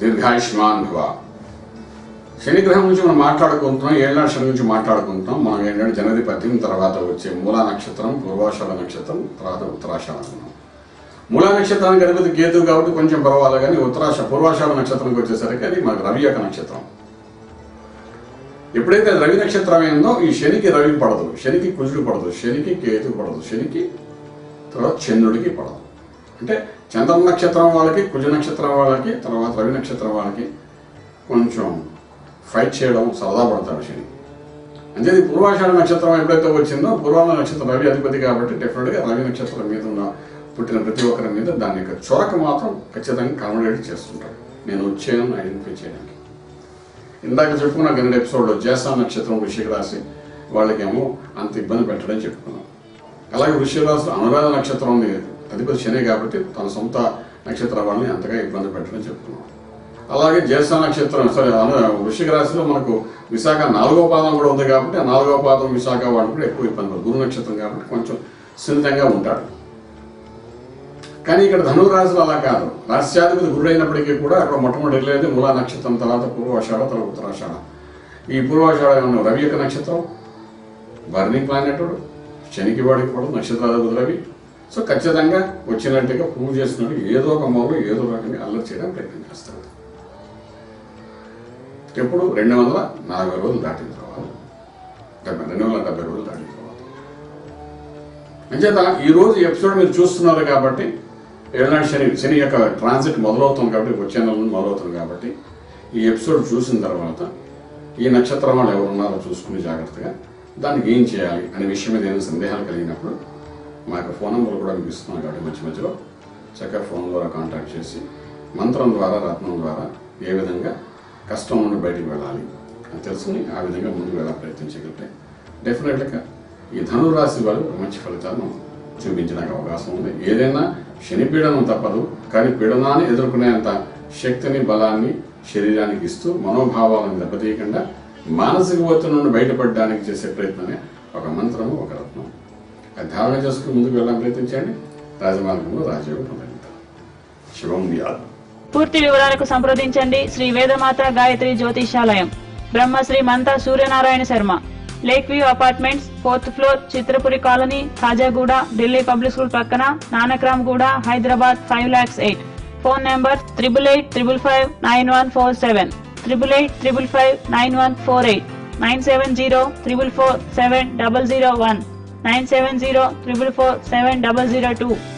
దీర్ఘాయుష్మాన్ భవ శనిగ్రహం నుంచి మనం మాట్లాడుకుంటున్నాం ఏళ్ళ శని నుంచి మాట్లాడుకుంటున్నాం. మనం ఏంటంటే జనధిపత్యం తర్వాత వచ్చే మూలా నక్షత్రం పూర్వాషాఢ నక్షత్రం తర్వాత ఉత్తరాషాఢ అనుకున్నాం మూలా నక్షత్రానికి అధిపతి కేతు కాబట్టి కొంచెం పర్వాలేదు కానీ ఉత్తరాష పూర్వాషాఢ నక్షత్రంకి వచ్చేసరికి అది మనకు రవి యొక్క నక్షత్రం. ఎప్పుడైతే రవి నక్షత్రం ఏందో ఈ శనికి రవి పడదు. శనికి కుజుడు పడదు. శనికి కేతు పడదు. శనికి తర్వాత చంద్రుడికి పడదు. అంటే చంద్ర నక్షత్రం వాళ్ళకి కుజ నక్షత్రం వాళ్ళకి తర్వాత రవి నక్షత్రం వాళ్ళకి కొంచెం ఫైట్ చేయడం సరదా పడతాడు శని. అంటే ఇది పూర్వాషాఢ నక్షత్రం ఎప్పుడైతే వచ్చిందో పూర్వాల నక్షత్రం రవి అధిపతి కాబట్టి డెఫినెట్గా రవి నక్షత్రం మీద ఉన్న పుట్టిన ప్రతి ఒక్కరి మీద దాని యొక్క చొరక మాత్రం ఖచ్చితంగా కన్వర్డేట్ చేస్తుంటాడు. నేను వచ్చాను ఐడెంటిఫై చేయడానికి. ఇందాక చెప్పుకున్న రెండు ఎపిసోడ్లో జేసా నక్షత్రం వృషిక రాశి వాళ్ళకేమో అంత ఇబ్బంది పెట్టడం చెప్పుకున్నాం. అలాగే వృషిక రాశిలో అనురాధ నక్షత్రం ఉంది. అధిపతి శని కాబట్టి తన సొంత నక్షత్ర వాళ్ళని అంతగా ఇబ్బంది పెట్టడం చెప్తున్నాం అలాగే జ్యేష్ఠ నక్షత్రం సరే వృషిక రాశిలో మనకు విశాఖ నాలుగో పాదం కూడా ఉంది కాబట్టి ఆ నాలుగో పాదం విశాఖ వాళ్ళు కూడా ఎక్కువ ఇబ్బంది పడదు గురు నక్షత్రం కాబట్టి కొంచెం సున్నితంగా ఉంటాడు కానీ ఇక్కడ ధనురాశులు అలా కాదు. రాశ్యాధిపతి గురుడు అయినప్పటికీ కూడా అక్కడ మొట్టమొదటి వెళ్ళేది మూలా నక్షత్రం తర్వాత పూర్వాషాఢ తర్వాత ఉత్తరాషాఢ. ఈ పూర్వాషాఢ ఉన్న రవి యొక్క నక్షత్రం? బర్నింగ్ ప్లానెట్ శనికి వాడికి కూడా నక్షత్రాధిపతి రవి. సో ఖచ్చితంగా వచ్చినట్టుగా పూజ చేసినట్టు ఏదో ఒక మూలలో ఏదో రకంగా అల్లరి చేయడం ప్రయత్నం చేస్తాడు. ఎప్పుడు? రెండు వందల నలభై రోజులు దాటిన తర్వాత. రెండు వందల డెబ్బై రోజులు దాటిన తర్వాత. అంచేత ఈ రోజు ఎపిసోడ్ మీరు చూస్తున్నారు కాబట్టి ఏనాడు శని శని యొక్క ట్రాన్సిట్ మొదలవుతుంది కాబట్టి వచ్చే నెల మొదలవుతుంది కాబట్టి ఈ ఎపిసోడ్ చూసిన తర్వాత ఈ నక్షత్రం వాళ్ళు ఎవరు ఉన్నారో చూసుకుని జాగ్రత్తగా దానికి ఏం చేయాలి అనే విషయం మీద ఏమైనా సందేహాలు కలిగినప్పుడు మా యొక్క ఫోన్ నెంబర్ కూడా మీకు ఇస్తున్నాం కాబట్టి మధ్య మధ్యలో చక్కగా ఫోన్ ద్వారా కాంటాక్ట్ చేసి మంత్రం ద్వారా రత్నం ద్వారా ఏ విధంగా కష్టం నుండి బయటికి వెళ్ళాలి అని తెలుసుకుని ఆ విధంగా ముందుకు వెళ్ళాలి ప్రయత్నించగలిగితే డెఫినెట్గా ఈ ధనురాశి వాళ్ళు మంచి ఫలితాలను చూపించడానికి అవకాశం ఉంది. ఏదైనా శని పీడనం తప్పదు కానీ పీడనాన్ని ఎదుర్కొనేంత శక్తిని బలాన్ని శరీరానికి ఇస్తూ మనోభావాలను దెబ్బతీయకుండా మానసిక ఒత్తిడి నుండి బయటపడడానికి చేసే ప్రయత్నమే ఒక మంత్రము ఒక రత్నం ధారణ చేసుకుని ముందుకు వెళ్ళాలని ప్రయత్నించండి రాజమార్గంలో రాజయోగం పొందగలుగుతాం శివం పూర్తి వివరాలకు సంప్రదించండి. Shri Vedamata Gayatri Jyotishalayam. Brahmasri Manta Suryanarayana Sharma. Lake view apartments fourth floor Chitrapuri colony Khajaguda Delhi public school పక్కన Nanakramguda Hyderabad five lakhs eight. Phone number triple eight triple five nine one four seven. Triple eight triple five nine one four eight. Nine seven zero triple four seven double zero one. 970 444 7002.